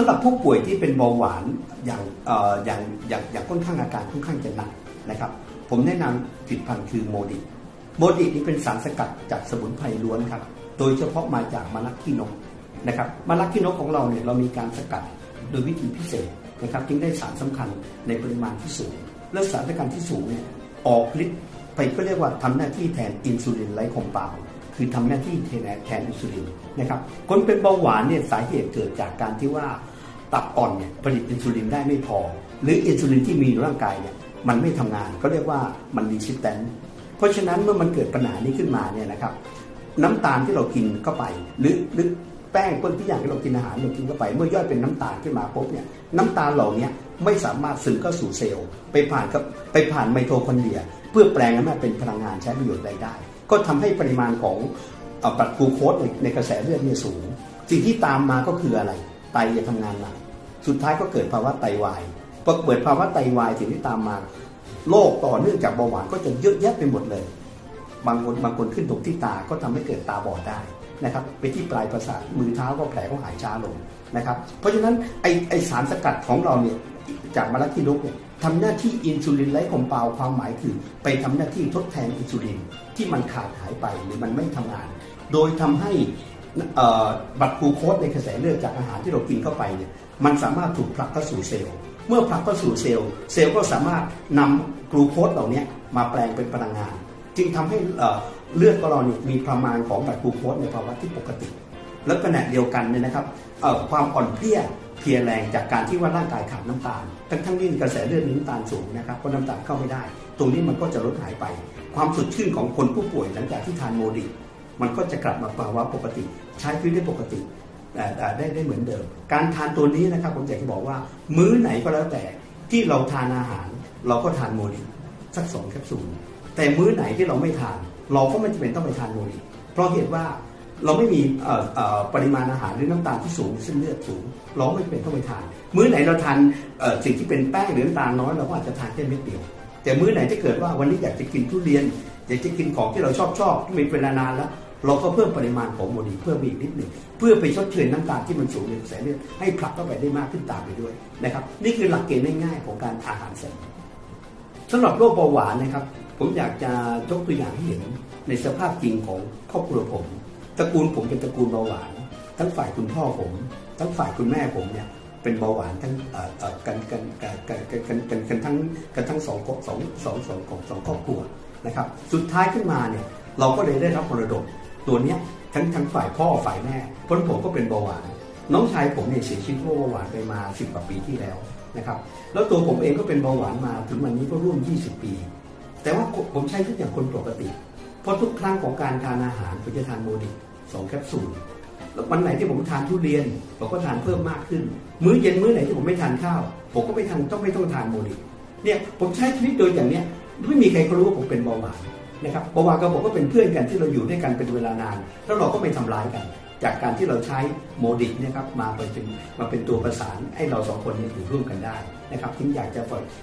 ำหรับผู้ป่วยที่เป็นเบาหวานอย่างออย่างอย่างอย่างค่อนข้างอาการค่อนข้างจะหนักนะครับ ผมแนะนำผลิตภัณฑ์คือโมดิโมดินี่เป็นสารสกัดจากสมุนไพรล้วนครับ โดยเฉพาะมาจากมะลักขี้นกนะครับมะลักขี้นกของเราเนี่ยเรามีการสกัดโดยวิธีพิเศษนะครับจึงได้สารสำคัญในปริมาณที่สูง และสารสกัดที่สูงเนี่ยออกฤทธิ์ไปก็เรียกว่าทำหน้าที่แทนอินซูลินไร้คอมเปาคือทำหน้าที่แทนแทนอินซูลินนะครับคนเป็นเบาหวานเนี่ยสาเหตุเกิดจากการที่ว่า ตับอ่อนเนี่ยผลิตอินซูลินได้ไม่พอ หรืออินซูลินที่มีในร่างกายเนี่ยมันไม่ทำงานก็เรียกว่ามันรีสิสแตนเพราะฉะนั้นเมื่อมันเกิดปัญหานี้ขึ้นมาเนี่ยนะครับน้ำตาลที่เรากินเข้าไป หรือหรือแป้งต้นที่อย่างที่เรากินอาหารเรากินเข้าไป เมื่อย่อยเป็นน้ำตาลขึ้นมาปุ๊บเนี่ยน้ำตาลเหล่านี้ไม่สามารถซึมเข้าสู่เซลล์ไปผ่านกับไปผ่านไมโทคอนเดรีย เพื่อแปลงนั้นมาเป็นพลังงานใช้ประโยชน์ได้ได้ ก็ทำให้ปริมาณของเอ่อบัตรกลูโคสในในกระแสเลือดเนี่ยสูง สิ่งที่ตามมาก็คืออะไรไตจะทำงานหนัก สุดท้ายก็เกิดภาวะไตวายพอเกิดภาวะไตวายสิ่งที่ตามมาโรคต่อเนื่องจากเบาหวานก็จะเยอะแยะไปหมดเลย บางคนบางคนขึ้นตรงที่ตาก็ทำให้เกิดตาบอดได้นะครับไปที่ปลายประสาทมือเท้าก็แผลก็หายช้าลงนะครับ เพราะฉะนั้นไอไอสารสกัดของเราเนี่ยจากมะระขี้นกเนี่ยทำหน้าที่อินซูลินไร้คอมเปาวความหมายคือ ไปทำหน้าที่ทดแทนอินซูลินที่มันขาดหายไปหรือมันไม่ทำงาน โดยทำให้ บัตรกลูโคสในกระแสเลือดจากอาหารที่เรากินเข้าไปเนี่ยมันสามารถถูกผลักเข้าสู่เซลล์ เมื่อผลักเข้าสู่เซลล์ เซลล์ก็สามารถนำกลูโคสเหล่านี้มาแปลงเป็นพลังงาน จึงทำให้เลือดของเราเนี่ยมีประมาณของบัตรกลูโคสในภาวะที่ปกติ และขณะเดียวกันเนี่ยนะครับความอ่อนเพลียเพียแรงจากการที่ว่าร่างกายขาดน้ำตาล ทั้งทั้งที่กระแสเลือดน้ำตาลสูงนะครับก็น้ำตาลเข้าไม่ได้ ตรงนี้มันก็จะลดหายไป ความสดชื่นของคนผู้ป่วยหลังจากที่ทานโมดิ มันก็จะกลับมาภาวะปกติ ใช้ชีวิตได้ปกติได้ได้เหมือนเดิม การทานตัวนี้นะครับผมอยากจะบอกว่า มื้อไหนก็แล้วแต่ที่เราทานอาหาร เราก็ทานโมดิสักสองแคปซูลแต่มื้อไหนที่เราไม่ทาน เราก็ไม่จำเป็นต้องไปทานโมดิเพราะเหตุว่าเราไม่มีปริมาณอาหารหรือน้ำตาลที่สูงเส้นเลือดสูง เราไม่จำเป็นต้องไปทาน มื้อไหนเราทานสิ่งที่เป็นแป้งหรือน้ำตาลน้อยเราก็อาจจะทานแค่เม็ดเดียวแต่มื้อไหนที่เกิดว่าวันนี้อยากจะกินทุเรียน อยากจะกินของที่เราชอบชอบที่มีเวลานานแล้ว เราก็เพิ่มปริมาณของโมลีเพิ่มอีกนิดหนึ่งเพื่อไปชดเชยน้ำตาลที่มันสูงในกระแสเลือดให้ผลักเข้าไปได้มากขึ้นตามไปด้วยนะครับ นี่คือหลักเกณฑ์ง่ายๆของการอาหารเสริมสำหรับโรคเบาหวานนะครับ ผมอยากจะยกตัวอย่างให้เห็นในสภาพจริงของครอบครัวผมตระกูลผมเป็นตระกูลเบาหวาน ทั้งฝ่ายคุณพ่อผม ทั้งฝ่ายคุณแม่ผมเนี่ยเป็นเบาหวานทั้งกันกันกันกันกันกันทั้งกันทั้งสองสองสองสองของสองครอบครัวนะครับ สุดท้ายขึ้นมาเนี่ยเราก็เลยได้รับมรดก ตัวเนี้ยทั้งทั้งฝ่ายพ่อฝ่ายแม่พราะผมก็เป็นเบาหวานน้องชายผมเนี่ยเสียชีวิตเพราะเบาหวานไปมาสิบกว่าปีที่แล้วนะครับ แล้วตัวผมเองก็เป็นเบาหวานมาถึงวันนี้ก็ร่วม 20 ปี แต่ว่าผมใช้ทุกอย่างคนปกติ เพราะทุกครั้งของการทานอาหารผมจะทานโมดิสองแคปซูลแล้ววันไหนที่ผมทานทุเรียนผมก็ทานเพิ่มมากขึ้น มื้อเย็นมื้อไหนที่ผมไม่ทานข้าว ผมก็ไม่ทานต้องไม่ต้องทานโมดิเนี่ยผมใช้ชีวิตโดยอย่างเนี้ยไม่มีใครเขารู้ว่าผมเป็นเบาหวาน นะครับเบาหวากับผมก็เป็นเพื่อนกันที่เราอยู่ด้วยกันเป็นเวลานาน แล้วเราก็ไม่ทำร้ายกัน จากการที่เราใช้โมดิเนะครับมาเป็นมาเป็นตัวประสานให้เราสองคนนี้อยู่ร่วมกันได้นะครับที่อยากจะ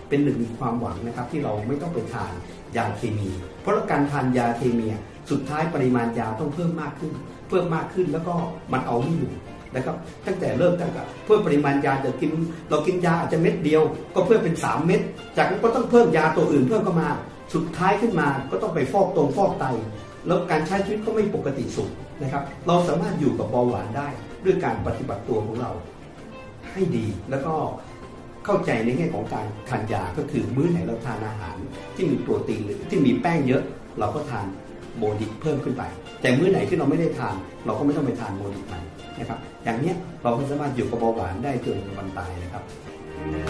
เป็นหนึ่งความหวังนะครับที่เราไม่ต้องไปทานยาเคมี เพราะการทานยาเคมีสุดท้ายปริมาณยาต้องเพิ่มมากขึ้น เพิ่มมากขึ้นแล้วก็มันเอาไม่อยู่นะครับตั้งแต่เริ่มตั้งแต่เพิ่มปริมาณยาจะกิน เรากินยาอาจจะเม็ดเดียว ก็เพิ่มเป็น 3 เม็ดจากนั้นก็ต้องเพิ่มยาตัวอื่นเพิ่มเข้ามา สุดท้ายขึ้นมาก็ต้องไปฟอกตรงฟอกไต แล้วการใช้ชีวิตก็ไม่ปกติสุขนะครับ เราสามารถอยู่กับเบาหวานได้ด้วยการปฏิบัติตัวของเรา ให้ดีแล้วก็เข้าใจในแง่ของการทานยาก็คือมื้อไหนเราทานอาหาร ที่มีโปรตีนหรือที่มีแป้งเยอะ เราก็ทานโมดิเพิ่มขึ้นไป แต่มื้อไหนที่เราไม่ได้ทาน เราก็ไม่ต้องไปทานโมดิมันนะครับ อย่างเนี้ยเราก็สามารถอยู่กับเบาหวานได้จนวันตายนะครับ